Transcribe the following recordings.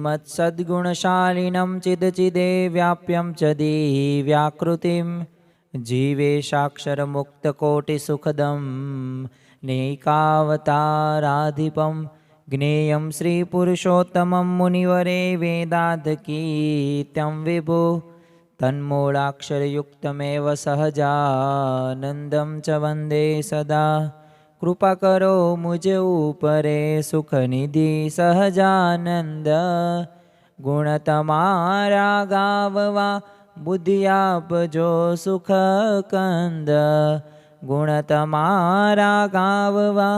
મત્સદ્ગુણશાલિનમ ચિદચિદે વ્યાપ્યમ ચદી વ્યાકૃતિમ જીવે સાક્ષરમુક્તકોટિસુખદમ નૈકાવતારાધિપમ જ્ઞેયમ શ્રીપુરુષોત્તમં મુનિવરે વેદાધકીત્યં વિભો તન્મૂળાક્ષરયુક્તમેવ સહજાનંદમ ચ વંદે સદા કૃપા કરો મુજ ઉપરે સુખનિધિ સહજાનંદ ગુણ તમારા ગાવવા બુદ્ધિ આપજો સુખ કંદ ગુણ તમારા ગાવવા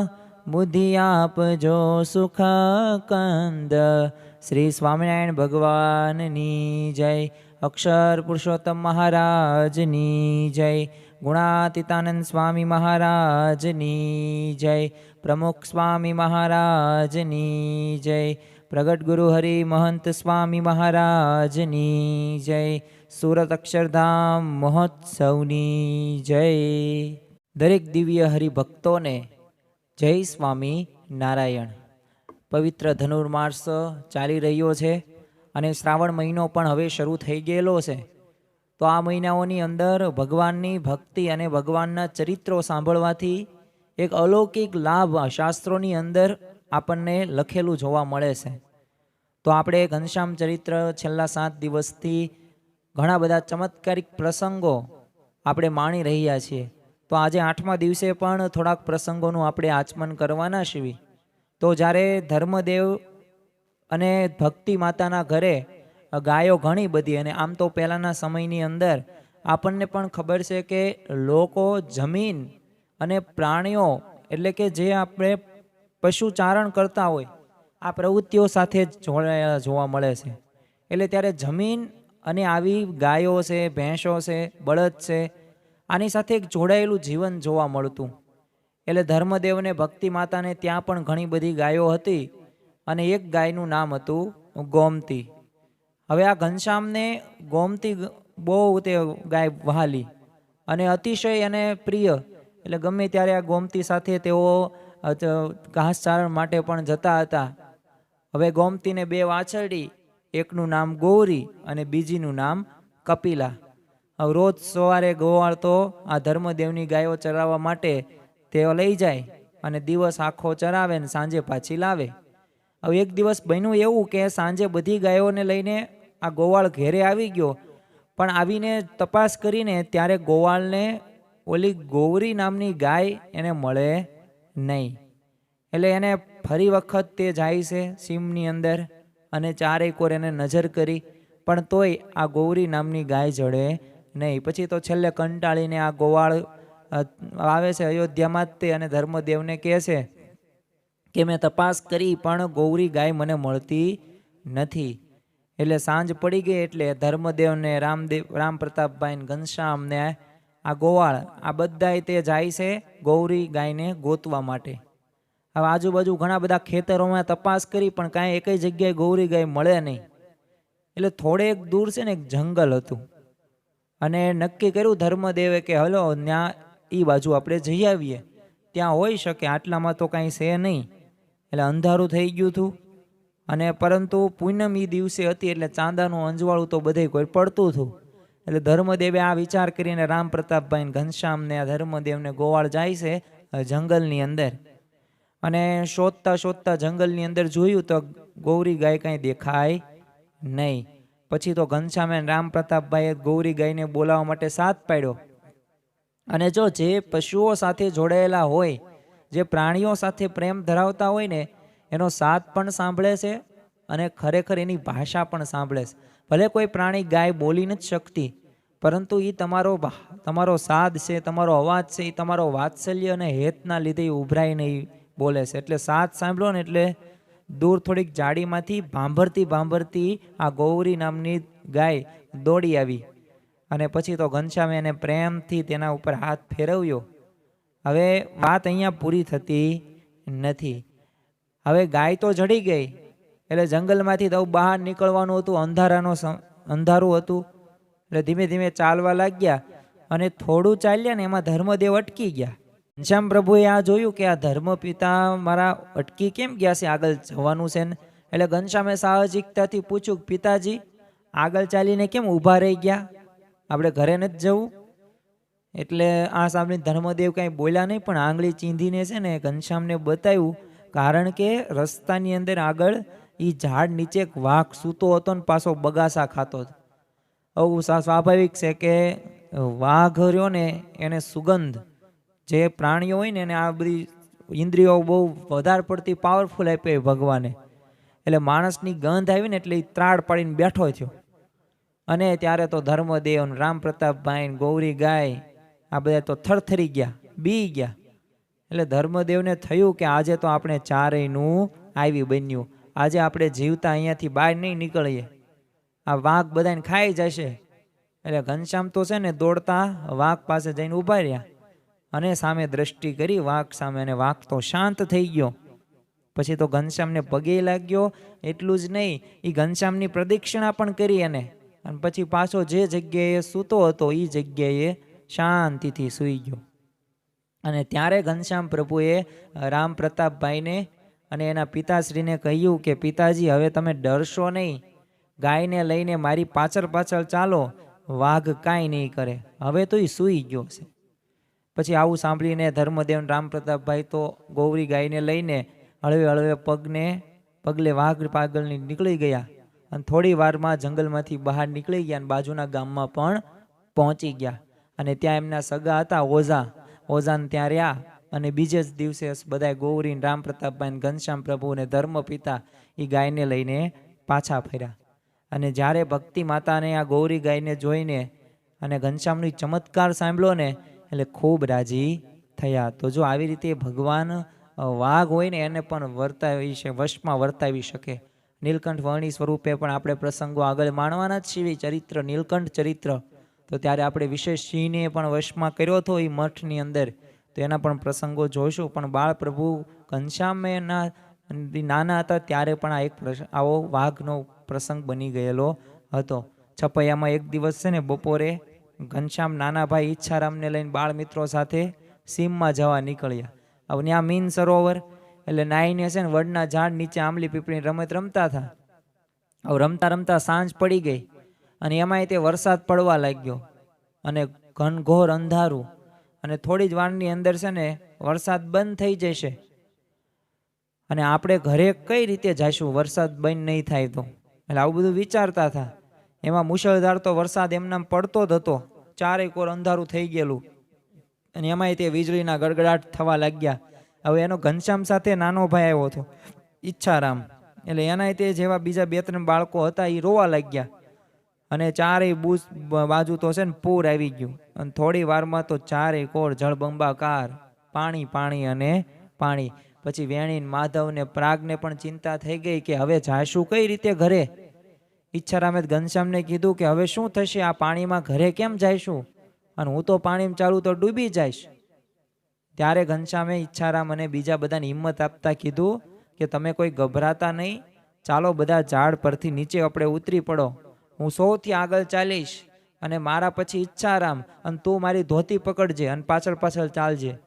બુદ્ધિ આપજો સુખ કંદ શ્રી સ્વામિનારાયણ ભગવાનની જય અક્ષર પુરુષોત્તમ મહારાજની જય. ગુણાતીતાનંદ સ્વામી મહારાજની જય. પ્રમુખ સ્વામી મહારાજની જય. પ્રગટ ગુરુ હરિ મહંત સ્વામી મહારાજની જય. સુરત અક્ષરધામ મહોત્સવની જય. દરેક દિવ્ય હરિભક્તોને જય સ્વામી નારાયણ. પવિત્ર ધનુર્માસ ચાલી રહ્યો છે. અને શ્રાવણ મહિનો પણ હવે શરૂ થઈ ગયેલો છે. તો આ મહિનાઓની અંદર ભગવાનની ભક્તિ અને ભગવાનના ચરિત્રો સાંભળવાથી એક અલૌકિક લાભ શાસ્ત્રોની અંદર આપણને લખેલું જોવા મળે છે. તો આપણે ઘનશ્યામ ચરિત્ર છેલ્લા સાત દિવસથી ઘણા બધા ચમત્કારિક પ્રસંગો આપણે માણી રહ્યા છીએ. તો આજે આઠમા દિવસે પણ થોડાક પ્રસંગોનું આપણે આચમન કરવાના છીએ. તો જ્યારે ધર્મદેવ અને ભક્તિ માતાના ઘરે ગાયો ઘણી બધી અને આમ તો પહેલાંના સમયની અંદર આપણને પણ ખબર છે કે લોકો જમીન અને પ્રાણીઓ એટલે કે જે આપણે પશુચારણ કરતા હોય, આ પ્રવૃત્તિઓ સાથે જોડાયેલા જોવા મળે છે. એટલે ત્યારે જમીન અને આવી ગાયો છે, ભેંસો છે, બળદ છે, આની સાથે એક જોડાયેલું જીવન જોવા મળતું. એટલે ધર્મદેવને ભક્તિ માતાને ત્યાં પણ ઘણી બધી ગાયો હતી. અને એક ગાયનું નામ હતું ગોમતી. હવે આ ઘનશ્યામને ગોમતી બહુ તે ગાય વહાલી. અને અતિશય અને પ્રિય. એટલે ગમે ત્યારે આ ગોમતી સાથે તેઓ ઘાસચારણ માટે પણ જતા હતા. હવે ગોમતીને બે વાછરડી, એકનું નામ ગૌરી અને બીજીનું નામ કપિલા. રોજ સવારે ગોવાળ તો આ ધર્મદેવની ગાયો ચરાવવા માટે તેઓ લઈ જાય અને દિવસ આખો ચરાવે ને સાંજે પાછી લાવે. હવે એક દિવસ બન્યું એવું કે સાંજે બધી ગાયોને લઈને આ ગોવાળ ઘેરે આવી ગયો. પણ આવીને તપાસ કરીને ત્યારે ગોવાળને ઓલી ગોવરી નામની ગાય એને મળે નહીં. એટલે એને ફરી વખત તે જાય છે સીમની અંદર અને ચારેય કોર એને નજર કરી, પણ તોય આ ગોવરી નામની ગાય જડે નહીં. પછી તો છેલ્લે કંટાળીને આ ગોવાળ આવે છે અયોધ્યામાં જ તે અને ધર્મદેવને કહે છે કે મેં તપાસ કરી પણ ગૌરી ગાય મને મળતી નથી. એટલે સાંજ પડી ગઈ એટલે ધર્મદેવને રામદેવ રામ પ્રતાપભાઈ ઘનશ્યામને આ ગોવાળ, આ બધાય તે જાય છે ગૌરી ગાયને ગોતવા માટે. હવે આજુબાજુ ઘણા બધા ખેતરોમાં તપાસ કરી પણ કાંઈ એકય જગ્યાએ ગૌરી ગાય મળે નહીં. એટલે થોડેક દૂર છે ને એક જંગલ હતું. અને નક્કી કર્યું ધર્મદેવે કે હલો ત્યાં એ બાજુ આપણે જઈ આવીએ. ત્યાં હોઈ શકે, આટલામાં તો કાંઈ છે નહીં. એટલે અંધારું થઈ ગયું હતું. અને પરંતુ પૂનમ એ દિવસે હતી એટલે ચાંદાનું અંજવાળું તો બધે કોઈ પડતું હતું. એટલે ધર્મદેવે આ વિચાર કરીને રામ પ્રતાપભાઈ ઘનશ્યામને આ ધર્મદેવને ગોવાળ જાય છે જંગલની અંદર. અને શોધતા શોધતા જંગલની અંદર જોયું તો ગૌરી ગાય કાંઈ દેખાય નહીં. પછી તો ઘનશ્યામે રામ પ્રતાપભાઈએ ગૌરી ગાયને બોલાવવા માટે સાથ પાડ્યો. અને જો જે પશુઓ સાથે જોડાયેલા હોય જે પ્રાણીઓ સાથે પ્રેમ ધરાવતા હોય ને, એનો સાથ પણ સાંભળે છે અને ખરેખર એની ભાષા પણ સાંભળે છે. ભલે કોઈ પ્રાણી ગાય બોલી નથી શકતી, પરંતુ એ તમારો તમારો સાદ છે, તમારો અવાજ છે એ તમારો વાત્સલ્ય અને હેતના લીધે ઈ ઉભરાઈને એ બોલે છે. એટલે સાદ સાંભળો ને એટલે દૂર થોડીક જાડીમાંથી ભાંભરતી ભાંભરતી આ ગૌરી નામની ગાય દોડી આવી અને પછી તો ઘનશ્યામે એને પ્રેમથી તેના ઉપર હાથ ફેરવ્યો હવે વાત અહીંયા પૂરી થતી નથી. હવે ગાય તો જડી ગઈ, એટલે જંગલમાંથી તો બહાર નીકળવાનું હતું, અંધારાનો અંધારું હતું. એટલે ધીમે ધીમે ચાલવા લાગ્યા અને થોડું ચાલ્યા ને એમાં ધર્મદેવ અટકી ગયા. ઘનશ્યામ પ્રભુએ આ જોયું કે આ ધર્મ પિતા મારા અટકી કેમ ગયા છે? આગળ જવાનું છે ને? એટલે ઘનશ્યામે સાહજિકતાથી પૂછ્યું, પિતાજી, આગળ ચાલીને કેમ ઊભા રહી ગયા? આપણે ઘરે નથી જવું. એટલે આ સાંભળીને ધર્મદેવ કાંઈ બોલ્યા નહીં, પણ આંગળી ચીંધીને છે ને ઘનશ્યામને બતાવ્યું, કારણ કે રસ્તાની અંદર આગળ એ ઝાડ નીચે એક વાઘ સૂતો હતો ને પાછો બગાસા ખાતો હતો. આવું સ્વા- સ્વાભાવિક છે કે વાઘ રહ્યો ને એને સુગંધ, જે પ્રાણીઓ હોય ને એને આ બધી ઇન્દ્રિયો બહુ વધારે પડતી પાવરફુલ આપી ભગવાને. એટલે માણસની ગંધ આવી ને એટલે એ ત્રાડ પાડીને બેઠો થયો. અને ત્યારે તો ધર્મદેવ રામ પ્રતાપભાઈ ગૌરી ગાય આ બધા તો થરથરી ગયા, બી ગયા. એટલે ધર્મદેવને થયું કે આજે તો આપણે ચારેયનું આવી બન્યું. આજે આપણે જીવતા અહીંયાથી બહાર નહીં નીકળીએ. આ વાઘ બધાને ખાઈ જશે. એટલે ઘનશ્યામ તો છે ને દોડતા વાઘ પાસે જઈને ઊભા રહ્યા. અને સામે દ્રષ્ટિ કરી વાઘ સામે અને વાઘ તો શાંત થઈ ગયો. પછી તો ઘનશ્યામને પગે લાગ્યો, એટલું જ નહીં એ ઘનશ્યામની પ્રદક્ષિણા પણ કરી એને. અને પછી પાછો જે જગ્યાએ સૂતો હતો એ જગ્યાએ શાંતિથી સૂઈ ગયો. અને ત્યારે ઘનશ્યામ પ્રભુએ રામ પ્રતાપભાઈને અને એના પિતાશ્રીને કહ્યું કે, પિતાજી, હવે તમે ડરશો નહીં. ગાયને લઈને મારી પાછળ પાછળ ચાલો. વાઘ કાંઈ નહીં કરે. હવે તો એ સૂઈ ગયો છે પછી આવું સાંભળીને ધર્મદેવ રામ પ્રતાપભાઈ તો ગૌરી ગાયને લઈને હળવે હળવે પગને, પગલે વાઘ પાગલની નીકળી ગયા અને થોડી વારમાં જંગલમાંથી બહાર નીકળી ગયા અને બાજુના ગામમાં પણ પહોંચી ગયા. અને ત્યાં એમના સગા હતા, ઓઝા. ઓઝાને ત્યાં રહ્યા અને બીજે જ દિવસે બધા ગૌરી ને રામ પ્રતાપભાઈ ઘનશ્યામ પ્રભુ અને ધર્મ પિતા એ ગાયને લઈને પાછા ફર્યા. અને જ્યારે ભક્તિ માતાને આ ગૌરી ગાયને જોઈને અને ઘનશ્યામનો ચમત્કાર સાંભળ્યો ને, એટલે ખૂબ રાજી થયા. તો જો આવી રીતે ભગવાન વાઘ હોય ને, એને પણ વર્તાવી છે વશમાં વર્તાવી શકે. નીલકંઠ વર્ણી સ્વરૂપે પણ આપણે પ્રસંગો આગળ માણવાના જ છીએ. ચરિત્ર, નીલકંઠ ચરિત્ર. તો ત્યારે આપણે વિશેષ સિંહને પણ વશમાં કર્યો હતો એ મઠની અંદર. તો એના પણ પ્રસંગો જોઈશું. પણ બાળ પ્રભુ ઘનશ્યામના નાના હતા ત્યારે પણ આ એક આવો વાઘનો પ્રસંગ બની ગયેલો હતો. છપૈયામાં એક દિવસ છે ને બપોરે ઘનશ્યામ નાના ભાઈ ઈચ્છારામને લઈને બાળ મિત્રો સાથે સીમમાં જવા નીકળ્યા. હવે ત્યાં મીન સરોવર એટલે નાઈને છે ને વડના ઝાડ નીચે આંબલી પીપળી રમત રમતા હતા. હવે રમતા રમતા સાંજ પડી ગઈ. અને એમાંય તે વરસાદ પડવા લાગ્યો અને ઘનઘોર અંધારું અને થોડી જ વારની અંદર છે ને વરસાદ બંધ થઈ જશે. અને આપણે ઘરે કઈ રીતે જઈશું વરસાદ બંધ નહીં થાય તો. એટલે આવું બધું વિચારતા હતા. એમાં મુશળધાર તો વરસાદ એમનામ પડતો જ હતો. ચારેય કોર અંધારું થઈ ગયેલું. અને એમાંય તે વીજળીના ગડગડાટ થવા લાગ્યા. હવે એનો ઘનશ્યામ સાથે નાનો ભાઈ આવ્યો હતો. ઈચ્છારામ. એટલે એનાય તે જેવા બીજા બે ત્રણ બાળકો હતા એ રોવા લાગ્યા. અને ચારેય બુસ બાજુ તો છે ને પૂર આવી ગયું. અને થોડી વારમાં તો ચારેય કોર જળબંબાકાર, પાણી પાણી અને પાણી. પછી વેણીને માધવને, પ્રાગને પણ ચિંતા થઈ ગઈ કે હવે જાશું કઈ રીતે ઘરે? ઈચ્છારામે ઘનશ્યામને કીધું કે હવે શું થશે? આ પાણીમાં ઘરે કેમ જઈશું? અને હું તો પાણીમાં ચાલુ તો ડૂબી જઈશ. ત્યારે ઘનશ્યામે ઈચ્છારામ અને બીજા બધાને હિંમત આપતા કીધું કે તમે કોઈ ગભરાતા નહીં. ચાલો બધા ઝાડ પરથી નીચે આપણે ઉતરી પડો. હું સૌથી આગળ ચાલીશ અને મારા પછી ઈચ્છારામ અને તું મારી ધોતી પકડજે અને પાછળ પાછળ ચાલજે.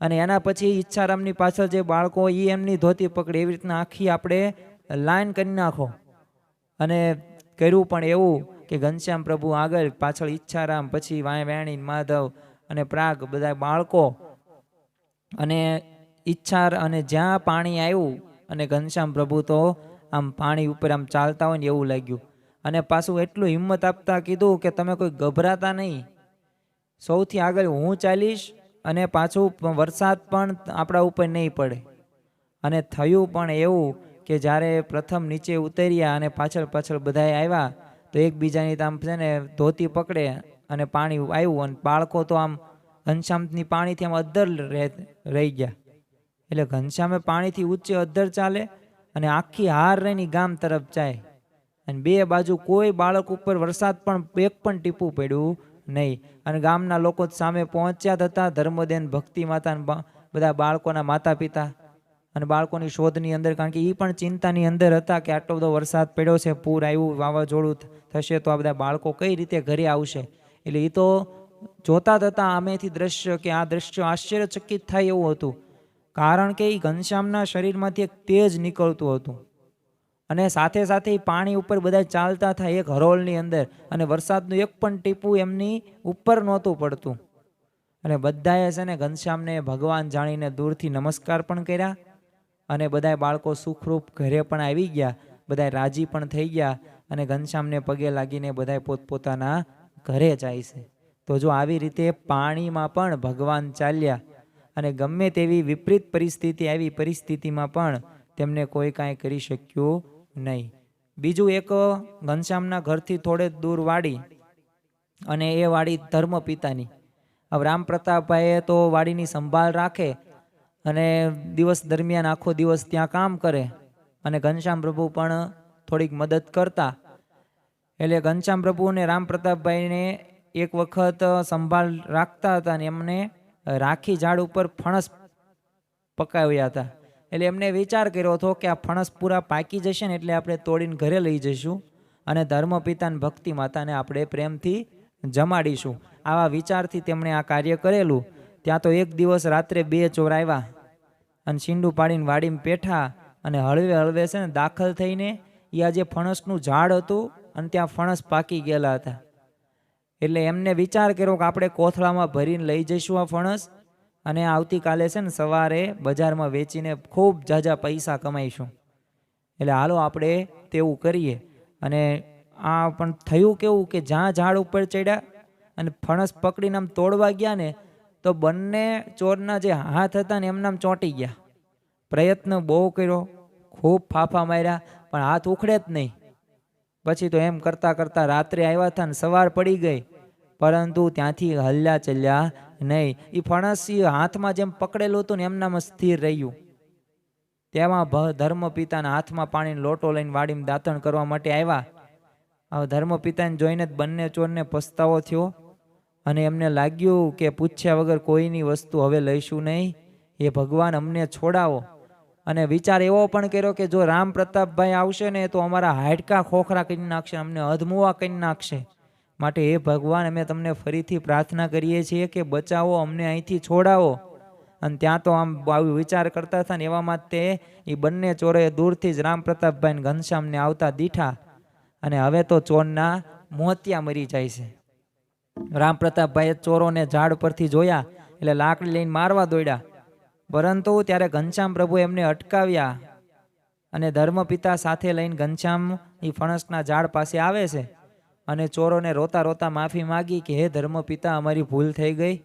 અને એના પછી ઈચ્છારામની પાછળ જે બાળકો એ એમની ધોતી પકડે. એવી રીતના આખી આપણે લાઈન કરી નાખો. અને કર્યું પણ એવું કે ઘનશ્યામ પ્રભુ આગળ, પાછળ ઈચ્છારામ, પછી વાય વેણી, માધવ અને પ્રાગ બધા બાળકો. અને ઈચ્છાર અને જ્યાં પાણી આવ્યું અને ઘનશ્યામ પ્રભુ તો આમ પાણી ઉપર આમ ચાલતા હોય ને એવું લાગ્યું. અને પાછું એટલું હિંમત આપતા કીધું કે તમે કોઈ ગભરાતા નહીં. સૌથી આગળ હું ચાલીશ અને પાછું વરસાદ પણ આપણા ઉપર નહીં પડે. અને થયું પણ એવું કે જ્યારે પ્રથમ નીચે ઉતર્યા અને પાછળ પાછળ બધાએ આવ્યા, તો એકબીજાની તો આમ છે ને ધોતી પકડે અને પાણી આવ્યું અને બાળકો તો આમ ઘનશ્યામની પાણીથી આમ અદ્ધર રહે- ગયા. એટલે ઘનશ્યામે પાણીથી ઊંચે અદ્ધર ચાલે અને આખી હાર રહીની ગામ તરફ જાય. અને બે બાજુ કોઈ બાળક ઉપર વરસાદ પણ એક પણ ટીપું પડ્યું નહીં. અને ગામના લોકો સામે પહોંચ્યા હતા. ધર્મદેન ભક્તિ માતા બધા બાળકોના માતા પિતા અને બાળકોની શોધની અંદર, કારણ કે એ પણ ચિંતાની અંદર હતા કે આટલો બધો વરસાદ પડ્યો છે, પૂર આવ્યું, વાવાઝોડું થશે તો આ બધા બાળકો કઈ રીતે ઘરે આવશે? એટલે એ તો જોતા હતા આમેથી દ્રશ્ય કે આ દ્રશ્ય આશ્ચર્યચકિત થાય એવું હતું. કારણ કે એ ઘનશ્યામના શરીરમાંથી એક તેજ નીકળતું હતું. અને સાથે સાથે પાણી ઉપર બધા ચાલતા થાય એક હરોળની અંદર અને વરસાદનું એક પણ ટીપું એમની ઉપર નહોતું પડતું. અને બધાએ છે ને ઘનશ્યામને ભગવાન જાણીને દૂરથી નમસ્કાર પણ કર્યા અને બધા બાળકો સુખરૂપ ઘરે પણ આવી ગયા બધા રાજી પણ થઈ ગયા અને ઘનશ્યામને પગે લાગીને બધા પોતપોતાના ઘરે જાય છે. તો જો આવી રીતે પાણીમાં પણ ભગવાન ચાલ્યા અને ગમે તેવી વિપરીત પરિસ્થિતિ આવી પરિસ્થિતિમાં પણ તેમને કોઈ કાંઈ કરી શક્યું નહીં. બીજું એક ઘનશ્યામના ઘરથી થોડે દૂર વાડી અને એ વાડી ધર્મ પિતાની. હવે રામ પ્રતાપભાઈએ તો વાડીની સંભાળ રાખે અને દિવસ દરમિયાન આખો દિવસ ત્યાં કામ કરે અને ઘનશ્યામ પ્રભુ પણ થોડીક મદદ કરતા. એટલે ઘનશ્યામ પ્રભુ અને રામ પ્રતાપભાઈને એક વખત સંભાળ રાખતા હતા અને એમને રાખી ઝાડ ઉપર ફણસ પકાવ્યા હતા. એટલે એમને વિચાર કર્યો હતો કે આ ફણસ પૂરા પાકી જશે ને એટલે આપણે તોડીને ઘરે લઈ જઈશું અને ધર્મ પિતાને ભક્તિ માતાને આપણે પ્રેમથી જમાડીશું. આવા વિચારથી તેમણે આ કાર્ય કરેલું. ત્યાં તો એક દિવસ રાત્રે બે ચોર અને શીંડું પાડીને વાડીમાં પેઠા અને હળવે હળવે છે ને દાખલ થઈને એ આ જે ફણસનું ઝાડ હતું અને ત્યાં ફણસ પાકી ગયેલા હતા. એટલે એમને વિચાર કર્યો કે આપણે કોથળામાં ભરીને લઈ જઈશું આ ફણસ. અને આવતીકાલે છે ને સવારે બજારમાં વેચીને ખૂબ જાજા પૈસા કમાઈશું. એટલે હાલો આપણે તેવું કરીએ. અને આ પણ થયું કેવું કે જ્યાં ઝાડ ઉપર ચડ્યા અને ફણસ પકડીને આમ તોડવા ગયા ને, તો બંને ચોરના જે હાથ હતા ને એમનામ ચોંટી ગયા. પ્રયત્ન બહુ કર્યો, ખૂબ ફાફા માર્યા, પણ હાથ ઉખડે જ નહીં. પછી તો એમ કરતાં કરતાં રાત્રે આવ્યા હતા ને સવાર પડી ગઈ. પરંતુ ત્યાંથી હલ્યા ચલ્યા નહીં. એ ફણસ હાથમાં જેમ પકડેલું હતું ને એમનામાં સ્થિર રહ્યું. તેમાં ધર્મ પિતાના હાથમાં પાણીનો લોટો લઈને વાડીમાં દાંતણ કરવા માટે આવ્યા. હવે ધર્મ પિતાને જોઈને જ બંને ચોરને પસ્તાવો થયો અને એમને લાગ્યું કે પૂછ્યા વગર કોઈની વસ્તુ હવે લઈશું નહીં. એ ભગવાન, અમને છોડાવો. અને વિચાર એવો પણ કર્યો કે જો રામ પ્રતાપભાઈ આવશે ને તો અમારા હાડકા ખોખરા કરી નાખશે, અમને અધમુવા કરી નાખશે. માટે એ ભગવાન, અમે તમને ફરીથી પ્રાર્થના કરીએ છીએ કે બચાવો, અમને અહીંથી છોડાવો. અને ત્યાં તો આમ આવું વિચાર કરતા હતા ને એવામાં તે એ બંને ચોરોએ દૂરથી જ રામ પ્રતાપભાઈ ઘનશ્યામને આવતા દીઠા. અને હવે તો ચોરના મોતિયા મરી જાય છે. રામ પ્રતાપભાઈએ ચોરોને ઝાડ પરથી જોયા, એટલે લાકડી લઈને મારવા દોડ્યા. પરંતુ ત્યારે ઘનશ્યામ પ્રભુ એમને અટકાવ્યા. અને ધર્મપિતા સાથે લઈને ઘનશ્યામ એ ફણસના ઝાડ પાસે આવે છે. અને ચોરોને રોતા રોતા માફી માગી કે, હે ધર્મપિતા, અમારી ભૂલ થઈ ગઈ.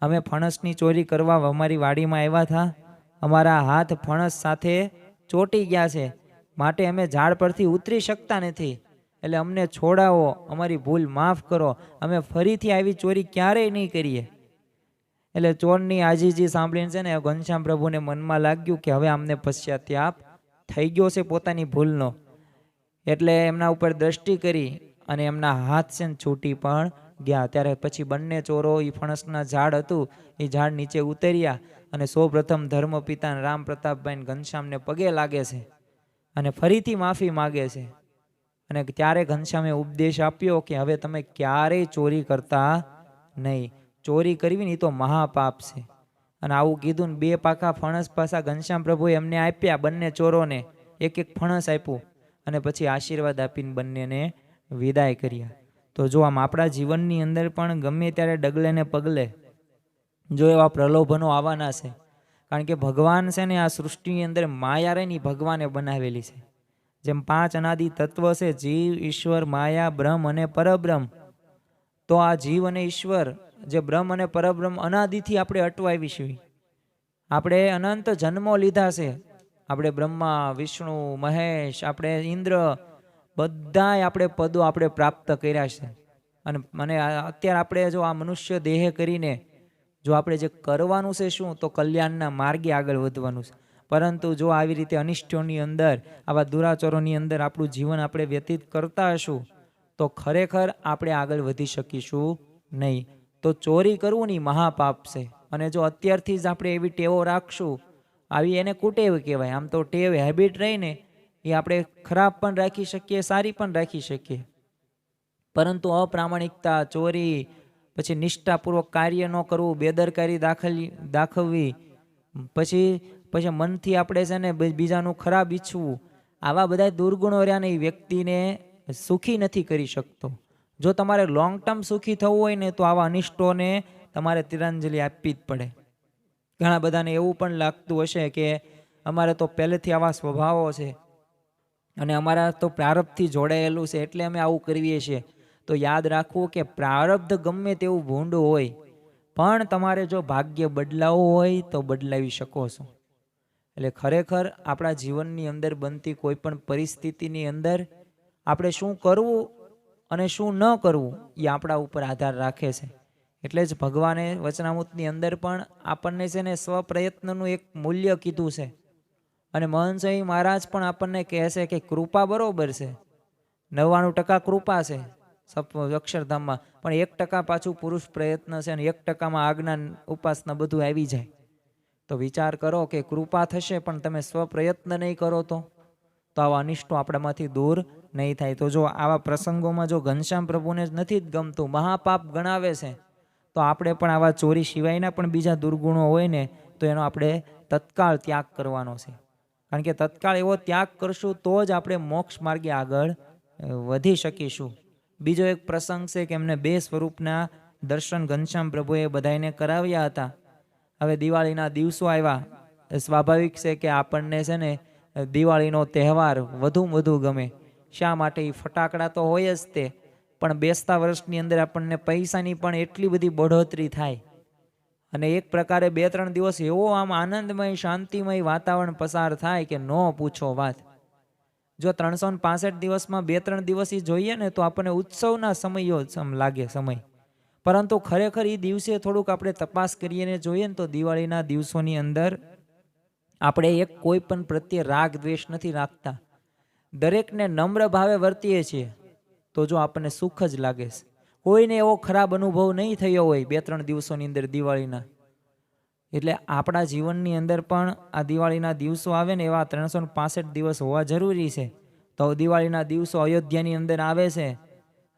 અમે ફણસની ચોરી કરવા અમારી વાડીમાં આવ્યા હતા અમારા હાથ ફણસ સાથે ચોટી ગયા છે. માટે અમે ઝાડ પરથી ઉતરી શકતા નથી. એટલે અમને છોડાવો, અમારી ભૂલ માફ કરો. અમે ફરીથી આવી ચોરી ક્યારેય નહીં કરીએ. એટલે ચોરની આજીજી સાંભળીને છે ને, ઘનશ્યામ પ્રભુને મનમાં લાગ્યું કે, હવે આમને પશ્ચાત્યાપ થઈ ગયો છે પોતાની ભૂલનો. એટલે એમના ઉપર દ્રષ્ટિ કરી અને એમના હાથ છે ને છૂટી પણ ગયા. ત્યારે પછી બંને ચોરો એ ફણસના ઝાડ હતું. એ ઝાડ નીચે ઉતર્યા અને સૌપ્રથમ ધર્મપિતા રામ પ્રતાપભાઈ ઘનશ્યામને પગે લાગે છે અને ફરીથી માફી માગે છે. અને ત્યારે ઘનશ્યામે ઉપદેશ આપ્યો કે હવે તમે ક્યારેય ચોરી કરતા નહીં. ચોરી કરવી ને ઈ તો મહાપાપ છે. અને આવું કીધું ને બે પાકા ફણસ પાસા ઘનશ્યામ પ્રભુએ એમને આપ્યા બંને ચોરોને. એક એક ફણસ આપ્યું અને પછી આશીર્વાદ આપીને બંનેને વિદાય કર્યા તો જો આમ આપણા જીવનની અંદર પણ ગમે ત્યારે ડગલે ને પગલે જો એવા પ્રલોભનો આવવાના છે, કારણ કે ભગવાન છે ને આ સૃષ્ટિની અંદર માયા રહી ભગવાને બનાવેલી છે. જેમ પાંચ અનાદિ તત્વ છે, જીવ, ઈશ્વર, માયા, બ્રહ્મ અને પરબ્રહ્મ. તો આ જીવ અને ઈશ્વર જે બ્રહ્મ અને પરબ્રહ્મ અનાદિથી આપણે અટવાવી છીએ આપણે અનંત જન્મો લીધા છે. આપણે બ્રહ્મા, વિષ્ણુ, મહેશ, આપણે ઇન્દ્ર બધાય આપણે પદો આપણે પ્રાપ્ત કર્યા છે. અને મને અત્યારે આપણે જો આ મનુષ્ય દેહ કરીને જો આપણે જે કરવાનું છે શું, તો કલ્યાણના માર્ગે આગળ વધવાનું છે. પરંતુ જો આવી રીતે અનિષ્ટોની અંદર, આવા દુરાચરોની અંદર આપણું જીવન આપણે વ્યતીત કરતા હશું, તો ખરેખર આપણે આગળ વધી શકીશું નહીં. તો ચોરી કરવું નહીં, મહાપાપ છે. અને જો અત્યારથી જ આપણે એવી ટેવો રાખશું, આવી એને કુટેવ કહેવાય. આમ તો ટેવ હેબિટ રહીને એ આપણે ખરાબ પણ રાખી શકીએ, સારી પણ રાખી શકીએ. પરંતુ અપ્રામાણિકતા, ચોરી, પછી નિષ્ઠાપૂર્વક કાર્ય ન કરવું, બેદરકારી દાખલી, દાખવવી, પછી પછી મનથી આપણે છે ને બીજાનું ખરાબ ઈચ્છવું, આવા બધા દુર્ગુણો રહ્યા ને એ વ્યક્તિને સુખી નથી કરી શકતો. જો તમારે લોંગ ટર્મ સુખી થવું હોય ને તો આવા અનિષ્ટોને તમારે તિરાંજલિ આપવી જ પડે. ઘણા બધાને એવું પણ લાગતું હશે કે અમારે તો પહેલેથી આવા સ્વભાવો છે. અને અમારા તો પ્રારબ્ધથી જોડાયેલું છે એટલે અમે આવું કરીએ છીએ. તો યાદ રાખવું કે પ્રારબ્ધ ગમે તેવું ભૂંડ હોય, પણ તમારે જો ભાગ્ય બદલાવવું હોય તો બદલાવી શકો છો. એટલે ખરેખર આપણા જીવનની અંદર બનતી કોઈ પણ પરિસ્થિતિની અંદર આપણે શું કરવું અને શું ન કરવું એ આપણા ઉપર આધાર રાખે છે. એટલે જ ભગવાને વચનામૃતની અંદર પણ આપણને છે ને સ્વપ્રયત્નનું એક મૂલ્ય કીધું છે. અને મહંત સ્વામી મહારાજ પણ આપણને કહે છે કે કૃપા બરોબર છે. નવ્વાણું ટકા કૃપા છે અક્ષરધામમાં. પણ એક ટકા પાછું પુરુષ પ્રયત્ન છે અને એક ટકામાં આજ્ઞા ઉપાસના બધું આવી જાય. તો વિચાર કરો કે કૃપા થશે પણ તમે સ્વપ્રયત્ન નહીં કરો તો? તો આવા અનિષ્ટો આપણામાંથી દૂર નહીં થાય. તો જો આવા પ્રસંગોમાં જો ઘનશ્યામ પ્રભુને જ નથી જ ગમતું, મહાપાપ ગણાવે છે, તો આપણે પણ આવા ચોરી સિવાયના પણ બીજા દુર્ગુણો હોય ને, તો એનો આપણે તત્કાળ ત્યાગ કરવાનો છે. કારણ કે તત્કાળ એવો ત્યાગ કરશું તો જ આપણે મોક્ષ માર્ગે આગળ વધી શકીશું. બીજો એક પ્રસંગ છે કે એમને બે સ્વરૂપના દર્શન ઘનશ્યામ પ્રભુએ બધાને કરાવ્યા હતા. હવે દિવાળીના દિવસો આવ્યા. સ્વાભાવિક છે કે આપણને છે ને દિવાળીનો તહેવાર વધુ વધુ ગમે. શા માટે? એ ફટાકડા તો હોય જ તે. પણ બેસતા વર્ષની અંદર આપણને પૈસાની પણ એટલી બધી બઢોતરી થાય. અને એક પ્રકારે બે ત્રણ દિવસ એવો આમ આનંદમય, શાંતિમય વાતાવરણ પસાર થાય કે ન પૂછો વાત. જો ત્રણસો પાસઠ દિવસમાં બે ત્રણ દિવસ એ જોઈએ ને તો આપણને ઉત્સવના સમયો સમ લાગે સમય. પરંતુ ખરેખર એ દિવસે થોડુંક આપણે તપાસ કરીએ ને જોઈએ ને તો દિવાળીના દિવસોની અંદર આપણે એક કોઈ પણ પ્રત્યે રાગ, દ્વેષ નથી રાખતા. દરેકને નમ્ર ભાવે વર્તીએ છીએ તો જો આપણને સુખ જ લાગે છે. કોઈને એવો ખરાબ અનુભવ નહીં થયો હોય બે ત્રણ દિવસોની અંદર દિવાળીના. એટલે આપણા જીવનની અંદર પણ આ દિવાળીના દિવસો આવે ને એવા ત્રણસો દિવસ હોવા જરૂરી છે. તો દિવાળીના દિવસો અયોધ્યાની અંદર આવે છે.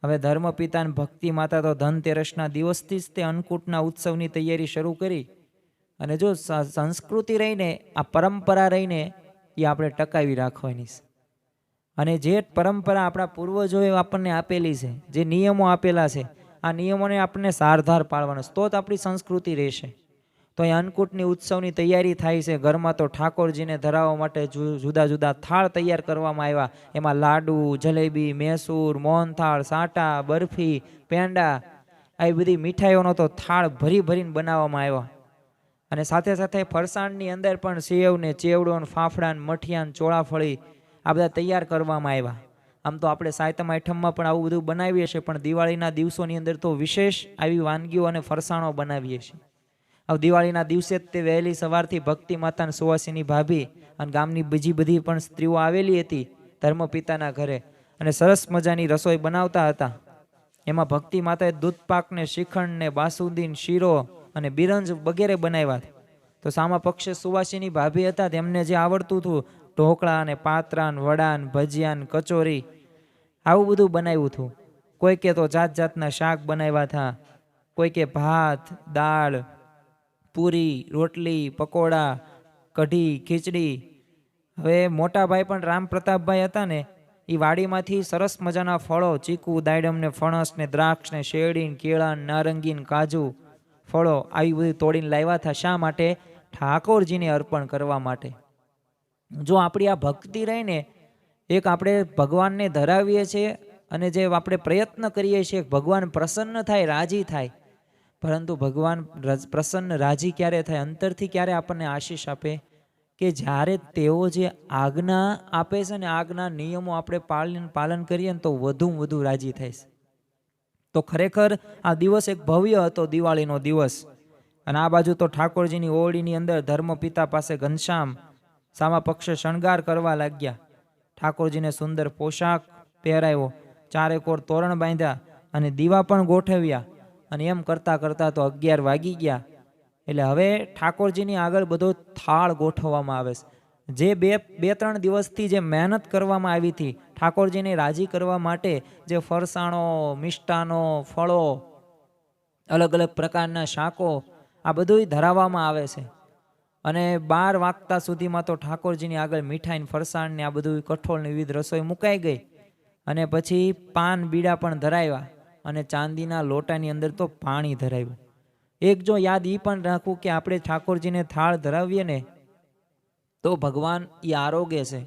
હવે ધર્મપિતા અને ભક્તિ માતા તો ધનતેરસના દિવસથી જ તે અન્નકૂટના ઉત્સવની તૈયારી શરૂ કરી. અને જો સંસ્કૃતિ રહીને, આ પરંપરા રહીને, એ આપણે ટકાવી રાખવાની છે. અને જે પરંપરા આપણા પૂર્વજોએ આપણને આપેલી છે, જે નિયમો આપેલા છે, આ નિયમોને આપણને સારધાર પાડવાનો છે. તો જ આપણી સંસ્કૃતિ રહેશે. તો અહીં અન્નકૂટની ઉત્સવની તૈયારી થાય છે. ઘરમાં તો ઠાકોરજીને ધરાવવા માટે જુદા જુદા થાળ તૈયાર કરવામાં આવ્યા. એમાં લાડુ, જલેબી, મૈસૂર, મોહનથાળ, સાટા, બરફી, પેંડા, આવી બધી મીઠાઈઓનો તો થાળ ભરી ભરીને બનાવવામાં આવ્યા. અને સાથે સાથે ફરસાણની અંદર પણ સેવ ને ચેવડો ને ફાફડા ને ચોળાફળી આ બધા તૈયાર કરવામાં આવ્યા. આમ તો આપણે સાયતમ આઈટમમાં પણ આવું બધું બનાવીએ છીએ, પણ દિવાળીના દિવસોની અંદર તો વિશેષ આવી વાનગીઓ અને ફરસાણો બનાવીએ છીએ. હવે દિવાળીના દિવસે જ તે વહેલી સવારથી ભક્તિ માતાને સુવાસીની ભાભી અને ગામની બીજી બધી પણ સ્ત્રીઓ આવેલી હતી ધર્મપિતાના ઘરે અને સરસ મજાની રસોઈ બનાવતા હતા. એમાં ભક્તિ માતાએ દૂધપાકને શિખંડને શ્રીખંડ ને બાસુંદી ને શીરો અને બિરંજ વગેરે બનાવ્યા તો સામા પક્ષે સુવાસીની ભાભી હતા, તેમને જે આવડતું હતું ઢોકળા ને પાત્રા ને વડા ને ભજીયા ને કચોરી આવું બધું બનાવ્યું હતું. કોઈ કે તો જાત જાતના શાક બનાવ્યા હતા. કોઈ કે ભાત, દાળ, પૂરી, રોટલી, પકોડા, કઢી, ખીચડી. હવે મોટા ભાઈ પણ રામ પ્રતાપભાઈ હતા ને એ વાડીમાંથી સરસ મજાના ફળો, ચીકુ, દાયડમ ને ફણસ ને દ્રાક્ષ ને શેરડી કેળા નારંગી કાજુ ફળો આવી બધી તોડીને લાવ્યા હતા. શા માટે? ઠાકોરજીને અર્પણ કરવા માટે. જો આપણી આ ભક્તિ રહીને એક આપણે ભગવાનને ધરાવીએ છીએ અને જે આપણે પ્રયત્ન કરીએ છીએ ભગવાન પ્રસન્ન થાય, રાજી થાય, પરંતુ ભગવાન પ્રસન્ન, રાજી ક્યારે થાય, અંતરથી ક્યારે આપણને આશીષ આપે કે જ્યારે તેઓ જે આજ્ઞા આપે છે ને આજ્ઞા નિયમો આપણે પાલન પાલન કરીએ ને તો વધુમાં વધુ રાજી થાય છે. તો ખરેખર આ દિવસ એક ભવ્ય હતો, દિવાળીનો દિવસ. અને આ બાજુ તો ઠાકોરજીની ઓળીની અંદર ધર્મપિતા પાસે ઘનશ્યામ સામા પક્ષે શણગાર કરવા લાગ્યા. ઠાકોરજીને સુંદર પોશાક પહેરાવ્યો ચારે કોર તોરણ બાંધ્યા અને દીવા પણ ગોઠવ્યા. અને એમ કરતાં કરતાં તો અગિયાર વાગી ગયા. એટલે હવે ઠાકોરજીની આગળ બધો થાળ ગોઠવવામાં આવે છે. જે બે બે, ત્રણ દિવસથી જે મહેનત કરવામાં આવી હતી, ઠાકોરજીને રાજી કરવા માટે જે ફરસાણો, મિષ્ટાનો, ફળો અલગ અલગ પ્રકારના શાકો, આ બધુંય ધરાવવામાં આવે છે. અને બાર વાગતા સુધીમાં તો ઠાકોરજીની આગળ મીઠાઈ ને ફરસાણ ને આ બધું કઠોળ ને વિવિધ રસોઈ મુકાઈ ગઈ. અને પછી પાન બીડા પણ ધરાવ્યા અને ચાંદીના લોટાની અંદર તો પાણી ધરાવ્યું. એક જો યાદ એ પણ રાખવું કે આપણે ઠાકોરજીને થાળ ધરાવીએ ને, તો ભગવાન એ આરોગ્ય છે.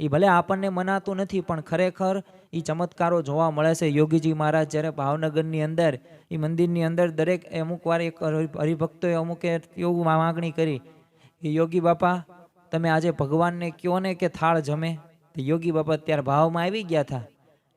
એ ભલે આપણને મનાતું નથી, પણ ખરેખર એ ચમત્કારો જોવા મળે છે. યોગીજી મહારાજ જ્યારે ભાવનગરની અંદર એ મંદિરની અંદર દરેક અમુક વાર એક હરિભક્તોએ અમુક એવું માગણી કરી કે યોગી બાપા, તમે આજે ભગવાનને કહો ને કે થાળ જમે? તો યોગી બાપા અત્યારે ભાવમાં આવી ગયા હતા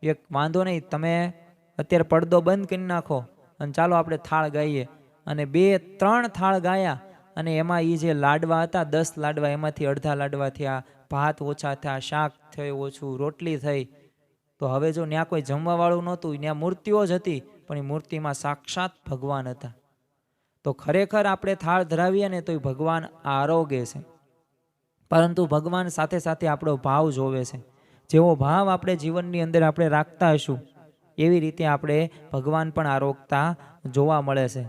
એક વાંધો નહીં, તમે અત્યારે પડદો બંધ કરી નાખો અને ચાલો આપણે થાળ ગાઈએ. અને બે, ત્રણ થાળ ગાયા અને એમાં એ જે લાડવા હતા, દસ લાડવા, એમાંથી અડધા લાડવા થયા, ભાત ઓછા થયા, શાક થયું ઓછું, રોટલી થઈ. તો હવે જો ત્યાં કોઈ જમવાવાળું નહોતું ત્યાં મૂર્તિઓ જ હતી, પણ એ મૂર્તિમાં સાક્ષાત ભગવાન હતા. તો ખરેખર આપણે થાળ ધરાવીએ ને તો ભગવાન આરોગે છે. પરંતુ ભગવાન સાથે સાથે આપણો ભાવ જોવે છે. જેવો ભાવ આપણે જીવનની અંદર આપણે રાખતા હશું, એવી રીતે આપણે ભગવાન પણ આરોગતા જોવા મળે છે.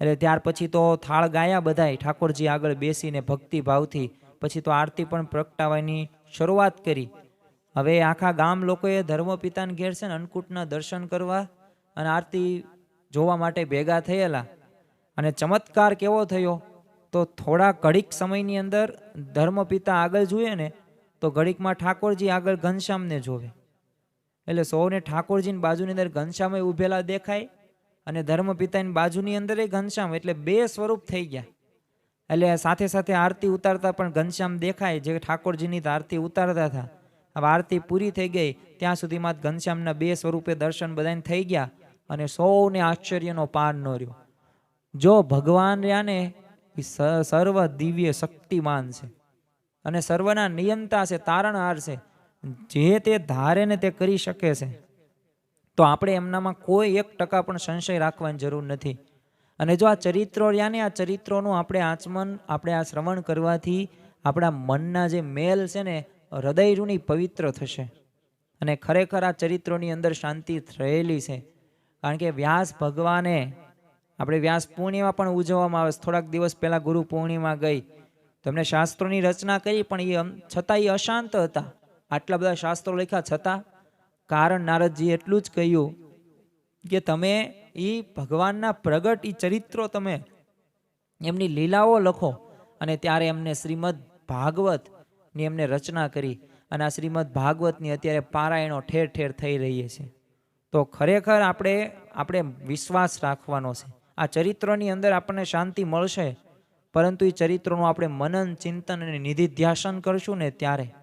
એટલે ત્યાર પછી તો થાળ ગાયા બધાય, ઠાકોરજી આગળ બેસીને ભક્તિ ભાવથી, પછી તો આરતી પણ પ્રગટાવવાની શરૂઆત કરી. હવે આખા ગામ લોકોએ ધર્મપિતાને ઘેર છે ને અન્નકૂટના દર્શન કરવા અને આરતી જોવા માટે ભેગા થયેલા. અને ચમત્કાર કેવો થયો? તો થોડા ઘડીક સમયની અંદર ધર્મપિતા આગળ જુએ ને, તો ઘડીકમાં ઠાકોરજી આગળ ઘનશ્યામને જોવે. એટલે સૌને ઠાકોરજીની બાજુની અંદર ઘનશ્યામે ઊભેલા દેખાય અને ધર્મપિતાની બાજુની અંદર એ ઘનશ્યામ, એટલે બે સ્વરૂપ થઈ ગયા. એટલે સાથે સાથે આરતી ઉતારતા પણ ઘનશ્યામ દેખાય, જે ઠાકોરજીની આરતી ઉતારતા હતા. આરતી પૂરી થઈ ગઈ, ત્યાં સુધીમાં ઘનશ્યામના બે સ્વરૂપે દર્શન બધાને થઈ ગયા અને સૌને આશ્ચર્યનો પાર ન રહ્યો જો ભગવાન યાને સર્વ દિવ્ય શક્તિમાન છે અને સર્વના નિયંતા છે, તારણહાર છે, જે તે ધારે ને તે કરી શકે છે, તો આપણે એમનામાં કોઈ એક ટકા પણ સંશય રાખવાની જરૂર નથી. અને જો આ ચરિત્રો રહ્યા આ ચરિત્રોનું આપણે આચમન, આપણે આ શ્રવણ કરવાથી આપણા મનના જે મેલ છે ને હૃદયરૂની પવિત્ર થશે. અને ખરેખર આ ચરિત્રોની અંદર શાંતિ થયેલી છે. કારણ કે વ્યાસ ભગવાને આપણે વ્યાસ પૂર્ણિમા પણ ઉજવવામાં આવે થોડાક દિવસ પહેલા ગુરુ પૂર્ણિમા ગઈ. તમને શાસ્ત્રોની રચના કરી, પણ એ છતાં એ અશાંત હતા. આટલા બધા શાસ્ત્રો લખ્યા છતાં, કારણ નારદજી એટલું જ કહ્યું કે તમે એ ભગવાનના પ્રગટ એ ચરિત્રો તમે એમની લીલાઓ લખો. અને ત્યારે એમને શ્રીમદ ભાગવતની એમને રચના કરી. અને આ શ્રીમદ ભાગવતની અત્યારે પારાયણો ઠેર ઠેર થઈ રહી છે. તો ખરેખર આપણે આપણે વિશ્વાસ રાખવાનો છે. આ ચરિત્રોની અંદર આપણને શાંતિ મળશે. પરંતુ એ ચરિત્રોનું આપણે મનન, ચિંતન અને નિધિધ્યાસન કરશું ને ત્યારે.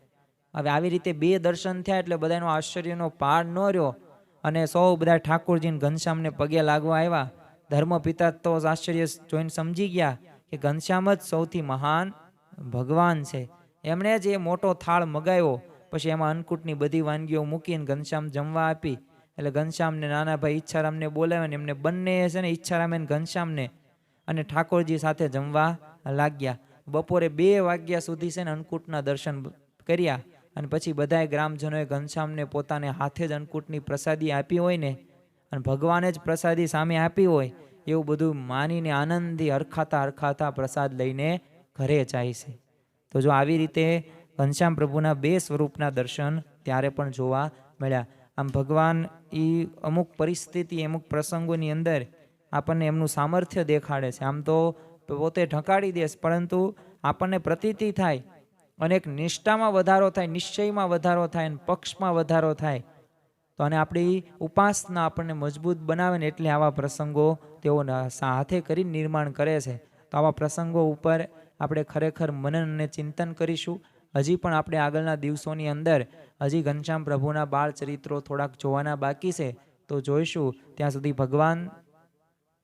હવે આવી રીતે બે દર્શન થયા એટલે બધાનો આશ્ચર્યનો પાર ન રહ્યો અને સૌ બધા ઠાકોરજીને ઘનશ્યામને પગે લાગવા આવ્યા. ધર્મપિતા તો આશ્ચર્ય જોઈને સમજી ગયા કે ઘનશ્યામ જ સૌથી મહાન ભગવાન છે. એમણે જ એ મોટો થાળ મગાવ્યો. પછી એમાં અન્નકૂટની બધી વાનગીઓ મૂકીને ઘનશ્યામ જમવા આપી. એટલે ઘનશ્યામને નાના ભાઈ ઈચ્છારામને બોલાવે ને એમને બંને છે ને ઈચ્છારામે ઘનશ્યામને અને ઠાકોરજી સાથે જમવા લાગ્યા. બપોરે બે વાગ્યા સુધી છે ને અન્નકૂટના દર્શન કર્યા અને પછી બધાય ગ્રામજનોએ ઘનશ્યામને પોતાને હાથે જ અન્નકૂટની પ્રસાદી આપી હોય ને અને ભગવાને જ પ્રસાદી સામે આપી હોય એવું બધું માનીને આનંદી હરખાતા હરખાતા પ્રસાદ લઈને ઘરે જાય છે. તો જો આવી રીતે ઘનશ્યામ પ્રભુના બે સ્વરૂપના દર્શન ત્યારે પણ જોવા મળ્યા. આમ ભગવાન એ અમુક પરિસ્થિતિ, અમુક પ્રસંગોની અંદર આપણને એમનું સામર્થ્ય દેખાડે છે. આમ તો પોતે ઢંકાડી દેશ, પરંતુ આપણને પ્રતીતિ થાય અને એક નિષ્ઠામાં વધારો થાય, નિશ્ચયમાં વધારો થાય અને પક્ષમાં વધારો થાય, તો અને આપણી ઉપાસના આપણને મજબૂત બનાવે ને એટલે આવા પ્રસંગો તેઓ હાથે કરી નિર્માણ કરે છે. તો આવા પ્રસંગો ઉપર આપણે ખરેખર મનન અને ચિંતન કરીશું. હજી પણ આપણે આગળના દિવસોની અંદર હજી ઘનશ્યામ પ્રભુના બાળ ચરિત્રો થોડાક જોવાના બાકી છે. તો જોઈશું, ત્યાં સુધી ભગવાન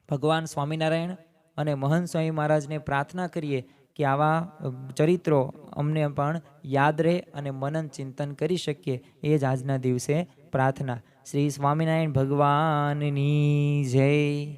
ભગવાન સ્વામિનારાયણ અને મહંત સ્વામી મહારાજને પ્રાર્થના કરીએ કે આવા ચરિત્રો અમને પણ યાદ રહે અને મનન ચિંતન કરી શકીએ. એ જ આજના દિવસે પ્રાર્થના. શ્રી સ્વામિનારાયણ ભગવાનની જય.